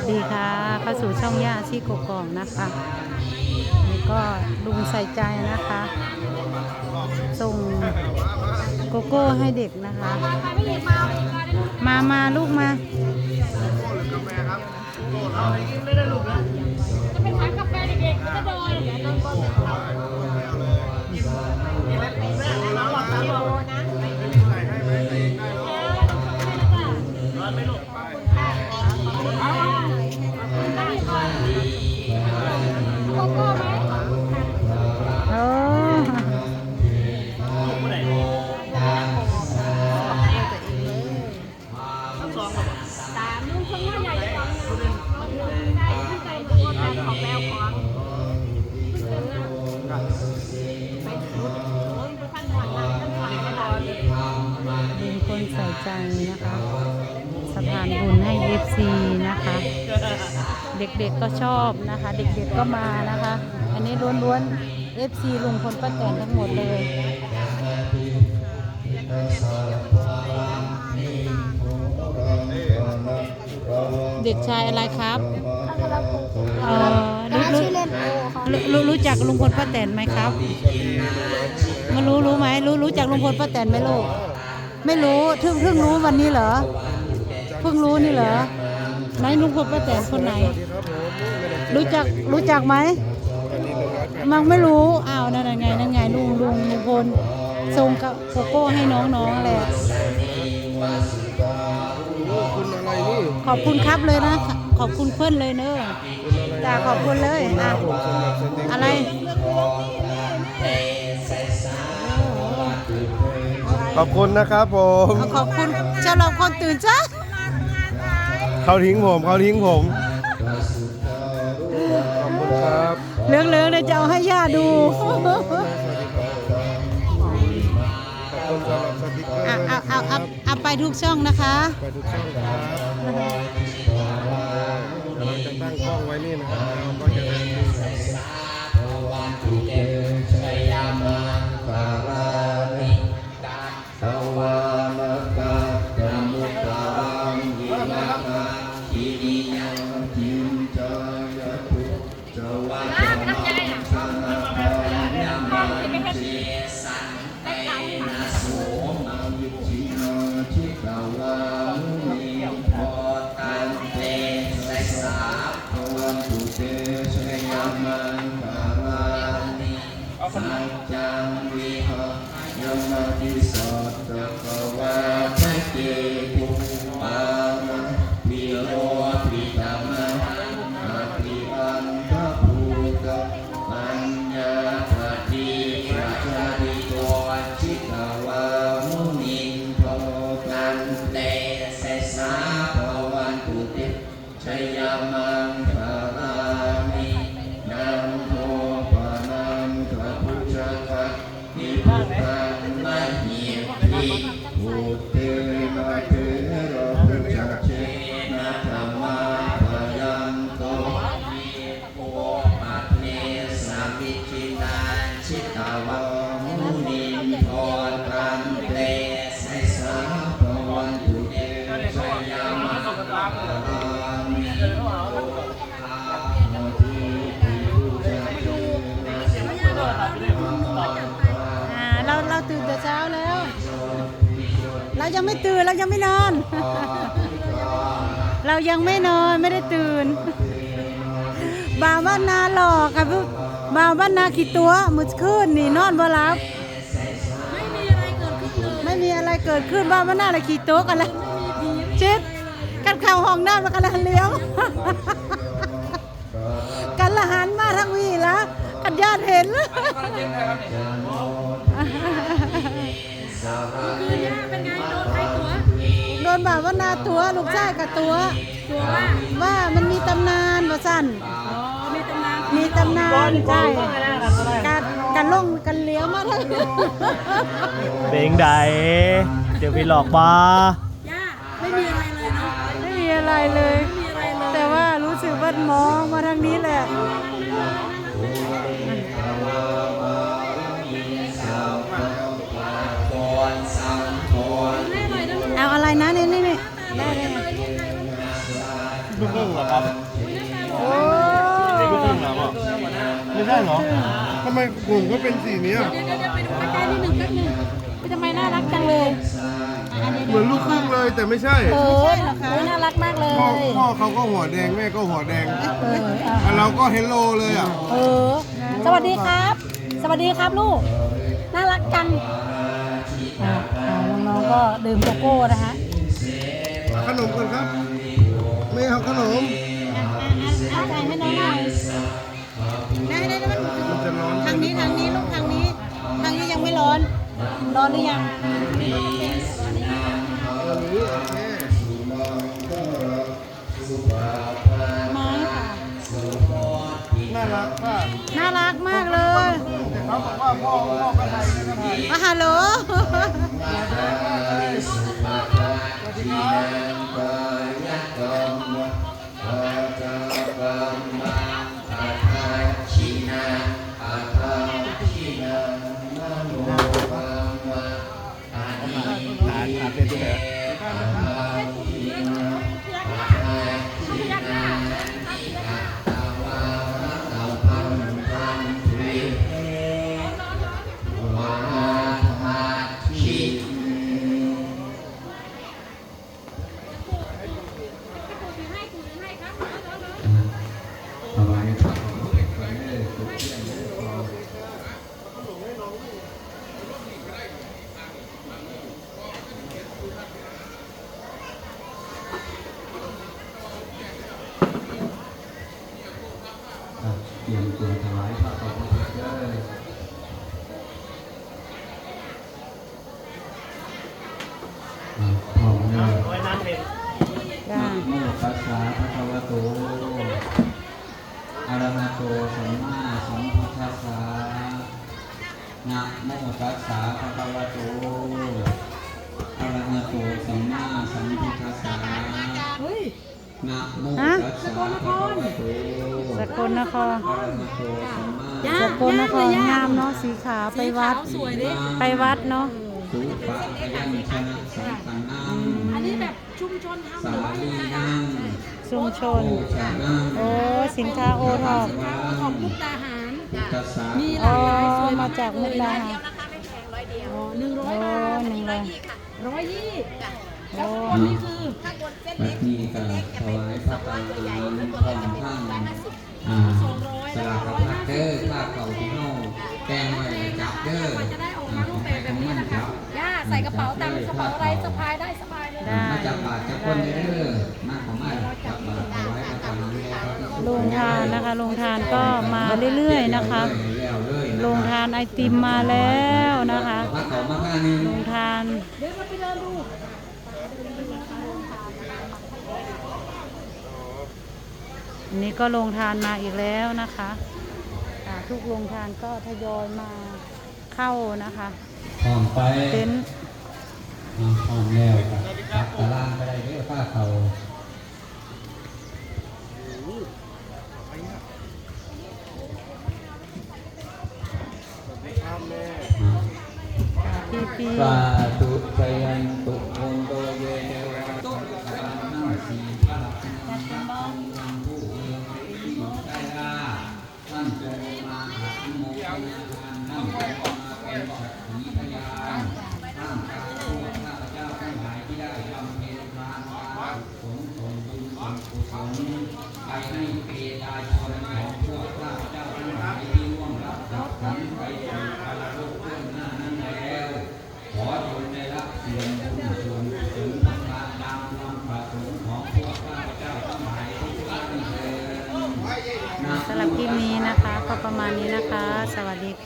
สดีค่ะเข้าสู่ช่องย่าชีโกกองนะคะนี่ก็ลุงใส่ใจนะคะ ส่งโกโก้ให้เด็กนะคะ มามาลูกมา ใส่ใจนะคะสะพานบุญให้ FC นะคะ เด็กๆก็ชอบนะคะ เด็กๆก็มานะคะ อันนี้ล้วนๆ FC ลุงพลป้าแตนทั้งหมดเลยเด็กชายอะไรครับเอ่อรู้รู้รู้รู้รู้จักลุงพลป้าแตนไหมครับไม่รู้รู้ไหมรู้รู้จักลุงพลป้าแตนไหมลูก ไม่รู้เพิ่งเพิ่งรู้วันนี้เหรอเพิ่งรู้นี่เหรอไหนลุงพลป้าแตนคนไหน รู้จักรู้จักไหมมันไม่รู้อ้าวนั่นไงนั่นไงลุงลุงลุงพลส่งกับโกโก้ให้น้องๆแหละคุณอะไรขอบคุณครับเลยนะขอบคุณเพื่อนเลยเนอะจ้าขอบคุณเลยอะอะไร อบคุณนะครับผม ขอบคุณเจ้าเราคนตื่นจ้าเขาทิ้งผมเขาทิ้งผม ขอบคุณครับเหลืองๆเลยจะเอาให้ย่าดูขอบคุณสำหรับสติ๊กเกอร์อะเอาเอาเอาเอาไปทุกช่องนะคะ ไปทุกช่องครับเดี๋ยวเราจะตั้งกล้องไว้นี่นะครับ อ่ ตื่นแต่เช้าแล้ว เรายังไม่ตื่นเรายังไม่นอน เรายังไม่นอนไม่ได้ตื่นบ่าวบ้านนาหลอกกับบ่าวบ้านนาขี่ตัวมืดขึ้นนี่นอนบ่หลับไม่มีอะไรเกิดขึ้นบ้านบ้านนาเลยขี่ตัวกันแล้วชิดกันเข้าห้องน้ำแล้วกันละเลี้ยวกันละหันมาทางวีละกันญาติเห็น คือย่าเป็นไงโดนใครตัวโดนบ่าวว่านาตัวลูกชายกับตัว ตัวว่าว่ามันมีตำนานว่าสั่นอ๋อมีตำนานมีตำนานใช่การการล่งกันเลี้ยวมาทางเบงใดเดี๋ยวไปหลอกบ้าย่าไม่มีอะไรเลยเนาะไม่มีอะไรเลยไม่มีอะไรเลย แต่ว่ารู้สึกว่ามองมาทางนี้แหละ นะเอาอะไรนะนี่นี่นี่ได้ได้ลูกครึ่งเหรอครับโอ้ลูกครึ่งเหรอพ่อไม่ใช่เหรอทำไมผมก็เป็นสีเนี้ยเดี๋ยวเดี๋ยวเดี๋ยวไปดูใกล้ๆนิดหนึ่งแป๊บหนึงไปทำไมน่ารักจังเลยอะเดี๋ยวเหมือนลูกครึ่งเลยแต่ไม่ใช่เออโอ้ยน่ารักมากเลย พ่อพ่อเขาก็หัวแดงแม่ก็หัวแดงเอออะแต่เราก็เฮลโลเลยอะเออ สวัสดีครับ สวัสดีครับลูก น่ารักจังอะอะน้องๆก็ดื่มโกโก้นะฮะเอา ขนมก่อนครับ ไม่เอาขนมเอาใส่ให้น้องหน่อยได้ได้ได้มันจะร้อนทางนี้ทางนี้ลูกทางนี้ ทางนี้ยังไม่ร้อน ร้อนหรือยังไม้ค่ะน่ารักมากน่ารักมากเลยแต่เขาบอกว่าพ่อพ่อก็ไทยนะไทยมาฮัลโหล เตรี ย่าสกลนครงามเนาะสีขาวไปวัด สวยดิไปวัดเนาะสุปะยัญชนะสังกันังอันนี้แบบชุมชนทำหสารือว่าลียังไงนังชุมชนโอชานังโอ้ สินค้าโอท็อปสินค้าโอท็อปมุกดาหารตัสสะมีหอ๋ลาอกหลายสวยมาจากมุกดาหารอ๋อหนึ่งร้อยโอ้บาทหนึ่งเลยร้อยยี่โอ้แล้วคนนี้คือบัดนี้ก็ถวายพระตาหารพร้อมทั้ง อ่าสลากพัดเด้อค่าเก่าที่เฮาแกงไว้จับเด้อจะได้ออกมารูปแบบแบบนี้นะคะย่าใส่กระเป๋าตังค์กระเป๋าอะไรสะพายได้สบายเลยได้ มาจับบาทจับคนเด้อมากของมากจับบาทถวายพระตาหารแล้วพระภิกษุโรงทานนะคะโรงทานก็มาเรื่อยๆนะคะแล้วเลยะโรงทานไอติมมาแล้วนะคะพระเขามาข้างหนึง โรงทาน เดี๋ยวเราไปเดินดู อันนี้ก็โรงทานมาอีกแล้วนะคะอ่าทุกโรงทานก็ทยอยมาเข้านะคะพร้อมไปเต็นท์อ่าพร้อมแล้วครับจับตารางไปได้เด้อผ้าเขาครับแม่พี่ นเถิดสำหรับคลิปนี้นะคะก็ประมาณนี้นะคะ สวัสดี